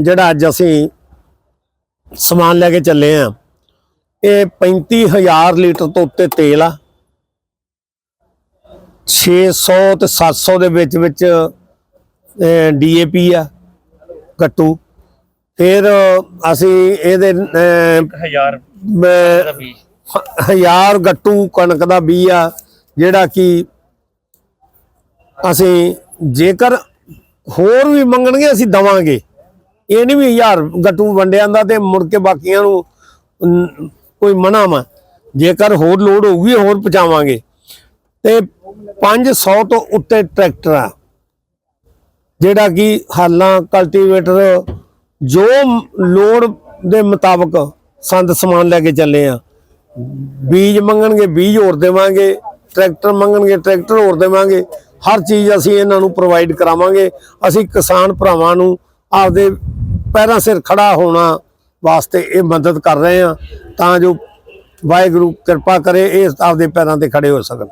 ਜਿਹੜਾ ਅੱਜ ਅਸੀਂ ਸਮਾਨ ਲੈ ਕੇ ਚੱਲੇ ਆ ਇਹ 35000 ਲੀਟਰ ਤੋਂ ਉੱਤੇ ਤੇਲ ਆ। 600 ਤੇ 700 ਦੇ ਵਿੱਚ ਵਿੱਚ ਡੀਏਪੀ ਆ ਗੱਟੂ ਫਿਰ ਅਸੀਂ ਇਹਦੇ ਅਹ, ਹਜ਼ਾਰ ਮੈਂ- ਦਾ ਵੀ ਹ- ਹਜ਼ਾਰ ਗੱਟੂ ਕਣਕ ਦਾ ਬੀ ਆ ਜਿਹੜਾ ਕਿ ਅਸੀਂ ਜੇਕਰ ਹੋਰ ਵੀ ਮੰਗਣਗੇ ਅਸੀਂ ਦਵਾਂਗੇ। ਇਹ ਨਹੀਂ ਵੀ ਹਜ਼ਾਰ ਗੱਟੂ ਵੰਡਿਆਂ ਦਾ ਤੇ ਮੁੜ ਕੇ ਬਾਕੀਆਂ ਨੂੰ ਕੋਈ ਮਨਾ ਵਾ। ਜੇਕਰ ਹੋਰ ਲੋਡ ਹੋਊਗੀ, ਹੋਰ ਪਹੁੰਚਾਵਾਂਗੇ। ਤੇ 500 ਤੋਂ ਉੱਤੇ ਟਰੈਕਟਰ ਆ। ਜਿਹੜਾ ਕਿ ਹਾਲਾਂ ਕਲਟੀਵੇਟਰ ਜੋ ਮ- ਲੋੜ ਦੇ ਮੁਤਾਬਕ ਸੰਦ ਸਮਾਨ ਲੈ ਕੇ ਚੱਲੇ ਆ। ਬੀਜ ਮੰਗਣਗੇ, ਬੀਜ ਹੋਰ ਦੇਵਾਂਗੇ, ਟਰੈਕਟਰ ਮੰਗਣਗੇ, ਟਰੈਕਟਰ ਹੋਰ ਦੇਵਾਂਗੇ। ਹਰ ਚੀਜ਼ ਅਸੀਂ ਇਹਨਾਂ ਨੂੰ ਪ੍ਰੋਵਾਈਡ ਕਰਾਵਾਂਗੇ। ਅਸੀਂ ਕਿਸਾਨ ਭਰਾਵਾਂ ਨੂੰ ਆਪਦੇ ਪੈਰਾਂ ਸਿਰ ਖੜਾ ਹੋਣਾ ਵਾਸਤੇ ਇਹ ਮਦਦ ਕਰ ਰਹੇ ਹਾਂ ਤਾਂ ਜੋ ਵਾਹਿਗੁਰੂ ਕਿਰਪਾ ਕਰੇ, ਇਹ ਆਪਦੇ ਪੈਰਾਂ ਤੇ ਖੜੇ ਹੋ ਸਕਣ।